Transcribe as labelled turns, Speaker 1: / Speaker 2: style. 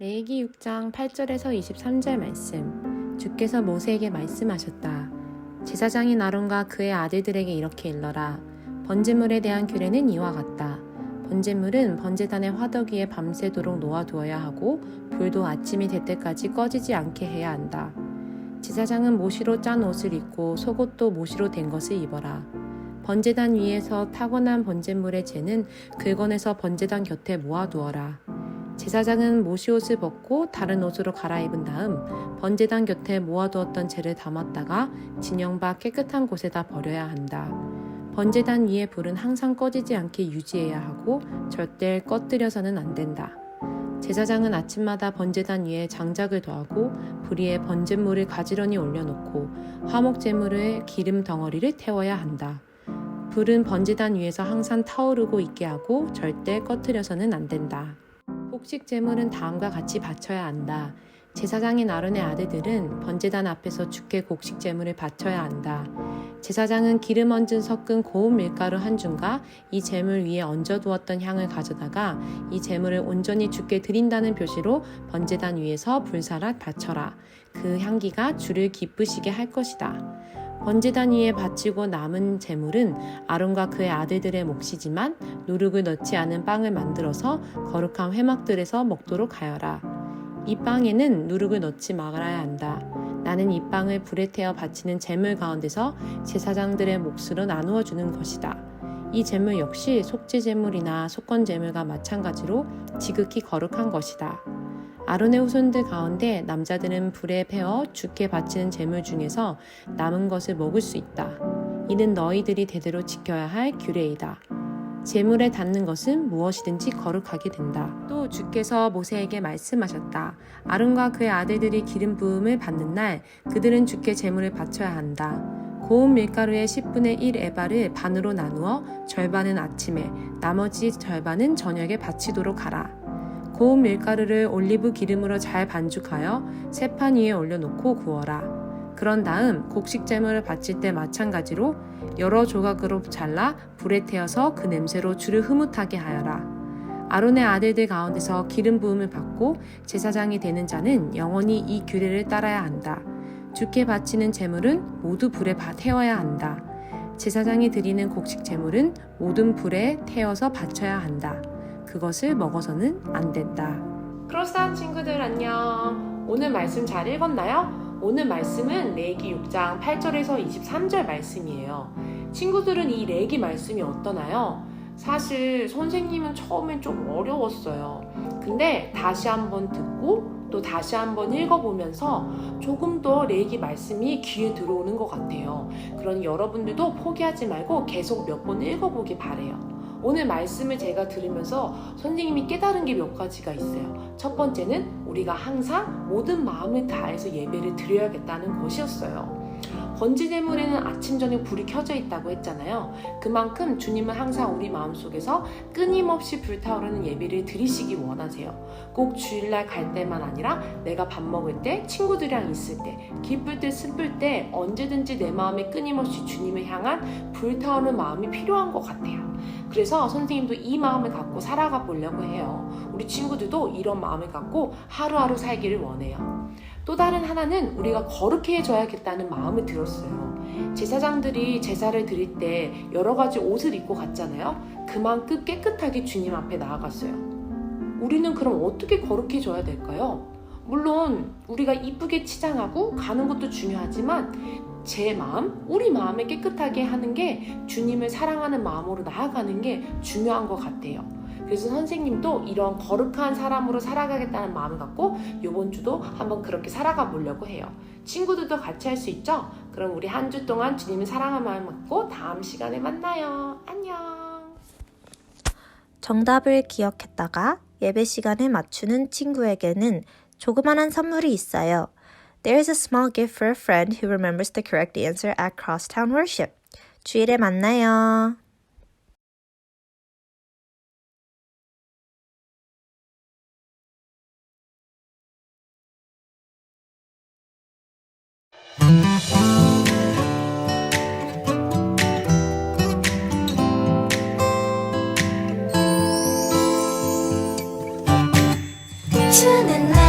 Speaker 1: 레이기 6장 8절에서 23절 말씀. 주께서 모세에게 말씀하셨다. 제사장인 아론과 그의 아들들에게 이렇게 일러라. 번제물에 대한 규례는 이와 같다. 번제물은 번제단의 화덕 위에 밤새도록 놓아두어야 하고 불도 아침이 될 때까지 꺼지지 않게 해야 한다. 제사장은 모시로 짠 옷을 입고 속옷도 모시로 된 것을 입어라. 번제단 위에서 타고난 번제물의 재는 긁어내서 번제단 곁에 모아두어라. 제사장은 모시 옷을 벗고 다른 옷으로 갈아입은 다음 번제단 곁에 모아두었던 재를 담았다가 진영 밖 깨끗한 곳에다 버려야 한다. 번제단 위의 불은 항상 꺼지지 않게 유지해야 하고 절대 꺼뜨려서는 안 된다. 제사장은 아침마다 번제단 위에 장작을 더하고 불 위에 번제물을 가지런히 올려놓고 화목 제물의 기름 덩어리를 태워야 한다. 불은 번제단 위에서 항상 타오르고 있게 하고 절대 꺼뜨려서는 안 된다. 곡식 제물은 다음과 같이 바쳐야 한다. 제사장인 아론의 아들들은 번제단 앞에서 주께 곡식 제물을 바쳐야 한다. 제사장은 기름 얹은 섞은 고운 밀가루 한 줌과 이 제물 위에 얹어 두었던 향을 가져다가 이 제물을 온전히 주께 드린다는 표시로 번제단 위에서 불사라 바쳐라. 그 향기가 주를 기쁘시게 할 것이다. 번제단 위에 바치고 남은 제물은 아론과 그의 아들들의 몫이지만 누룩을 넣지 않은 빵을 만들어서 거룩한 회막들에서 먹도록 하여라. 이 빵에는 누룩을 넣지 말아야 한다. 나는 이 빵을 불에 태워 바치는 제물 가운데서 제사장들의 몫으로 나누어 주는 것이다. 이 제물 역시 속죄 제물이나 속건 제물과 마찬가지로 지극히 거룩한 것이다. 아론의 후손들 가운데 남자들은 불에 태워 주께 바치는 제물 중에서 남은 것을 먹을 수 있다. 이는 너희들이 대대로 지켜야 할 규례이다. 제물에 닿는 것은 무엇이든지 거룩하게 된다. 또 주께서 모세에게 말씀하셨다. 아론과 그의 아들들이 기름 부음을 받는 날 그들은 주께 제물을 바쳐야 한다. 고운 밀가루의 10분의 1 에바를 반으로 나누어 절반은 아침에 나머지 절반은 저녁에 바치도록 하라. 고운 밀가루를 올리브 기름으로 잘 반죽하여 세판 위에 올려놓고 구워라. 그런 다음 곡식 제물을 바칠 때 마찬가지로 여러 조각으로 잘라 불에 태워서 그 냄새로 주를 흐뭇하게 하여라. 아론의 아들들 가운데서 기름 부음을 받고 제사장이 되는 자는 영원히 이 규례를 따라야 한다. 주께 바치는 제물은 모두 불에 바- 태워야 한다. 제사장이 드리는 곡식 제물은 모든 불에 태워서 바쳐야 한다. 그것을 먹어서는 안 된다. 크로스한 친구들 안녕. 오늘 말씀 잘 읽었나요? 오늘 말씀은 레기 6장 8절에서 23절 말씀이에요. 친구들은 이 레기 말씀이 어떠나요? 사실 선생님은 처음엔 좀 어려웠어요. 근데 다시 한번 듣고 또 다시 한번 읽어보면서 조금 더 레기 말씀이 귀에 들어오는 것 같아요. 그러니 여러분들도 포기하지 말고 계속 몇 번 읽어보기 바래요. 오늘 말씀을 제가 들으면서 선생님이 깨달은 게 몇 가지가 있어요. 첫 번째는 우리가 항상 모든 마음을 다해서 예배를 드려야겠다는 것이었어요. 번지대물에는 아침 저녁 불이 켜져 있다고 했잖아요. 그만큼 주님은 항상 우리 마음속에서 끊임없이 불타오르는 예배를 드리시기 원하세요. 꼭 주일날 갈 때만 아니라 내가 밥 먹을 때, 친구들이랑 있을 때, 기쁠 때, 슬플 때 언제든지 내 마음에 끊임없이 주님을 향한 불타오르는 마음이 필요한 것 같아요. 그래서 선생님도 이 마음을 갖고 살아가 보려고 해요. 우리 친구들도 이런 마음을 갖고 하루하루 살기를 원해요. 또 다른 하나는 우리가 거룩해 져야겠다는 마음을 들었어요. 제사장들이 제사를 드릴 때 여러 가지 옷을 입고 갔잖아요. 그만큼 깨끗하게 주님 앞에 나아갔어요. 우리는 그럼 어떻게 거룩해 져야 될까요? 물론 우리가 이쁘게 치장하고 가는 것도 중요하지만 제 마음, 우리 마음을 깨끗하게 하는 게 주님을 사랑하는 마음으로 나아가는 게 중요한 것 같아요. 그래서 선생님도 이런 거룩한 사람으로 살아가겠다는 마음을 갖고 이번 주도 한번 그렇게 살아가 보려고 해요. 친구들도 같이 할 수 있죠? 그럼 우리 한 주 동안 주님을 사랑하는 마음 갖고 다음 시간에 만나요. 안녕.
Speaker 2: 정답을 기억했다가 예배 시간에 맞추는 친구에게는 조그만한 선물이 있어요. There is a small gift for a friend who remembers the correct answer at crosstown worship. 주일에 만나요.
Speaker 3: 주는 날